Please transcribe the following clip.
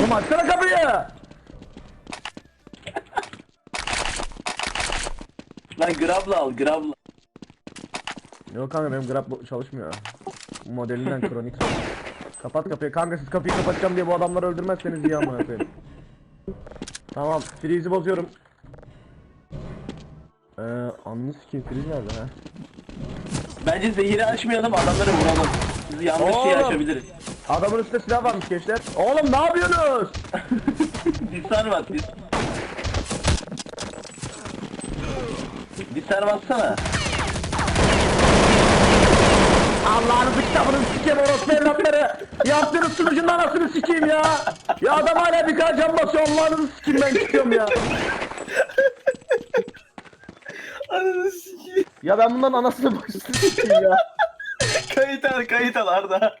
Oğlum açsana kapıyı. Lan grabla al grabla. Yok kanka benim grab çalışmıyor. Modelinden kronik. Kapat kapıyı. Kanka siz kapıyı kapatacağım diye bu adamları öldürmezseniz iyi ama koyayım. Tamam. Freeze'i bozuyorum. Ee, anlı sikeyim freeze nerede ha? Bence zehiri açmayalım adamları vuralım. Biz yanlış şey Oğlum. açabiliriz. Adamın üstünde silah varmış gençler. Oğlum ne yapıyorsunuz? Disar var dis. Disar bassana. Allah'ınızı kitabını sikeyim orospu evlatları. Yaptığınız sunucunun anasını sikeyim ya. Ya adam hala bir kadar can basıyor Allah'ınızı sikeyim ben çıkıyorum ya. Ananı sikeyim. Ya ben bundan anasını başını sikeyim ya. Kayıt al kayıt al Arda.